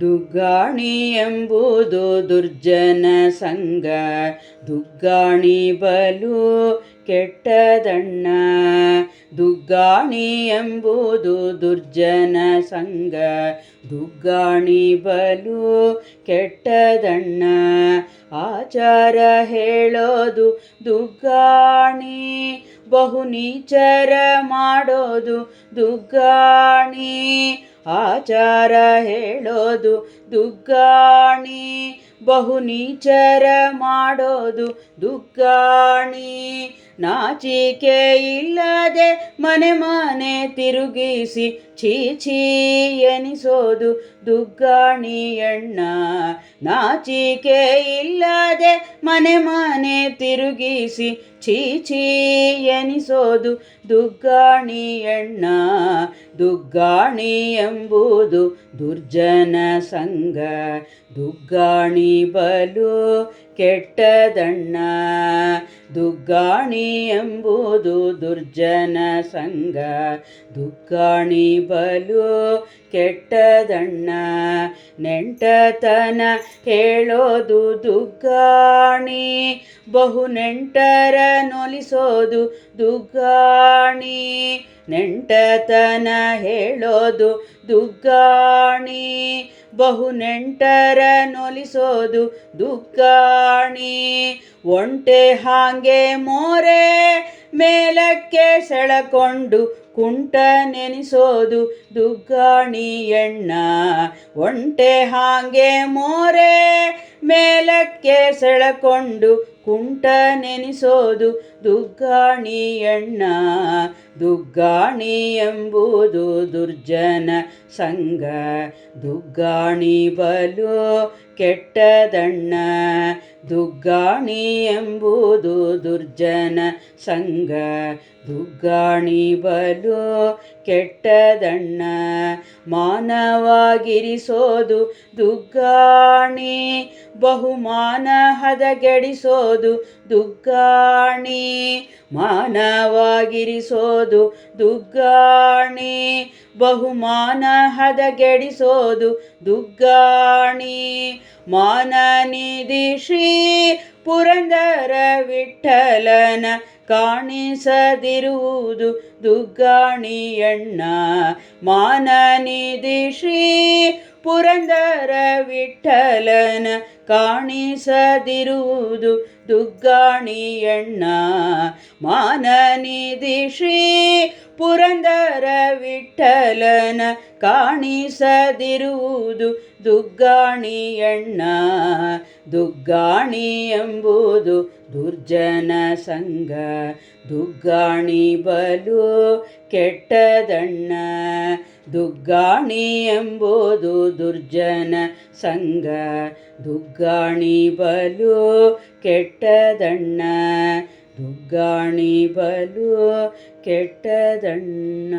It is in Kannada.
ದುಗ್ಗಾಣಿ ಎಂಬುದು ದುರ್ಜನ ಸಂಗ. ದುಗ್ಗಾಣಿ ಬಲು ಕೆಟ್ಟದಣ್ಣ. ದುಗ್ಗಾಣಿ ಎಂಬುದು ದುರ್ಜನ ಸಂಗ. ದುಗ್ಗಾಣಿ ಬಲು ಕೆಟ್ಟದಣ್ಣ. ಆಚಾರ ಹೇಳೋದು ದುಗ್ಗಾಣಿ. ಬಹು ನೀಚರ ಮಾಡೋದು ದುಗ್ಗಾಣಿ. ಆಚಾರ ಹೇಳೋದು ದುಗ್ಗಾಣಿ ಬಹು ನೀಚರ ಮಾಡೋದು ದುಗ್ಗಾಣಿ. ನಾಚಿಕೆ ಇಲ್ಲದೆ ಮನೆ ಮನೆ ತಿರುಗಿಸಿ ಚೀಚಿ ಎನಿಸೋದು ದುಗ್ಗಾಣಿ ಅಣ್ಣ. ನಾಚಿಕೆ ಇಲ್ಲದೆ ಮನೆ ಮನೆ ತಿರುಗಿಸಿ ಚೀಚಿ ಎನಿಸೋದು ದುಗ್ಗಾಣಿ ಅಣ್ಣ. ದುಗ್ಗಾಣಿ ಎಂಬುದು ದುರ್ಜನ ಸಂಗ ದುಗ್ಗಾಣಿ ಬಲು ಕೆಟ್ಟದಣ್ಣ. ದುಗ್ಗಾಣಿ ಎಂಬುದು ದುರ್ಜನ ಸಂಗ ದುಗ್ಗಾಣಿ ಬಲು ಕೆಟ್ಟದಣ್ಣ. ನೆಂಟತನ ಹೇಳೋದು ದುಗ್ಗಾಣಿ, ಬಹು ನೆಂಟರ ನೊಲಿಸೋದು ದುಗ್ಗಾಣಿ. ನೆಂಟತನ ಹೇಳೋದು ದುಗ್ಗಾಣಿ. ಬಹು ನೆಂಟರ ನೊಲಿಸೋದು ದುಃಖಾಣಿ. ಒಂಟೆ ಹಾಗೆ ಮೋರೆ ಮೇಲಕ್ಕೆ ಸೆಳಕೊಂಡು ಕುಂಟ ನೆನೆಸೋದು ದುಗ್ಗಾಣಿ ಎಣ್ಣ. ಒಂಟೆ ಹಾಗೆ ಮೋರೆ ಮೇಲಕ್ಕೆ ಸೆಳಕೊಂಡು ಕುಂಟ ನೆನೆಸೋದು ದುಗ್ಗಾಣಿ ಎಂಬುದು ದುರ್ಜನ ಸಂಘ. ದುಗ್ಗಾಣಿ ಬಲು ಕೆಟ್ಟದಣ್ಣ. ದುಗ್ಗಾಣಿ ಎಂಬುದು ದುರ್ಜನ ಸಂಘ. ದುಗ್ಗಾಣಿ ಬಲು ಕೆಟ್ಟದಣ್ಣ. ಮಾನವಾಗಿರಿಸೋದು ದುಗ್ಗಾಣಿ. ಬಹುಮಾನ ಹದಗೆಡಿಸೋದು ದುಗ್ಗಾಣಿ ಮಾನವಾಗಿರಿಸೋದು ದುಗ್ಗಾಣಿ. ಬಹುಮಾನ ಹದಗೆಡಿಸೋದು ದುಗ್ಗಾಣಿ. ಮಾನನಿಧಿ ಶ್ರೀ ಪುರಂದರ ವಿಠಲನ ಕಾಣಿಸದಿರುವುದು ದುಗ್ಗಾಣಿಯಣ್ಣ ಮಾನ ಮಾನನಿಧಿ ಶ್ರೀ ಪುರಂದರ ವಿಠಲನ ಕಾಣಿಸದಿರುವುದು ದುಗ್ಗಾಣಿಯಣ್ಣ ಮಾನ ಮಾನನಿಧಿ ಶ್ರೀ ಪುರಂದರ ವಿಠಲನ ಕಾಣಿಸದಿರುವುದು ದುಗ್ಗಾಣಿ ಅಣ್ಣ. ದುಗ್ಗಾಣಿ ಎಂಬುದು ದುರ್ಜನ ಸಂಘ. ದುಗ್ಗಾಣಿ ಬಲು ಕೆಟ್ಟದಣ್ಣ. ದುಗ್ಗಾಣಿ ಎಂಬುದು ದುರ್ಜನ ಸಂಘ. ದುಗ್ಗಾಣಿ ಬಲು ಕೆಟ್ಟದಣ್ಣ. ದುಗ್ಗಾಣಿ ಬಲು ಕೆಟ್ಟದಣ್ಣ.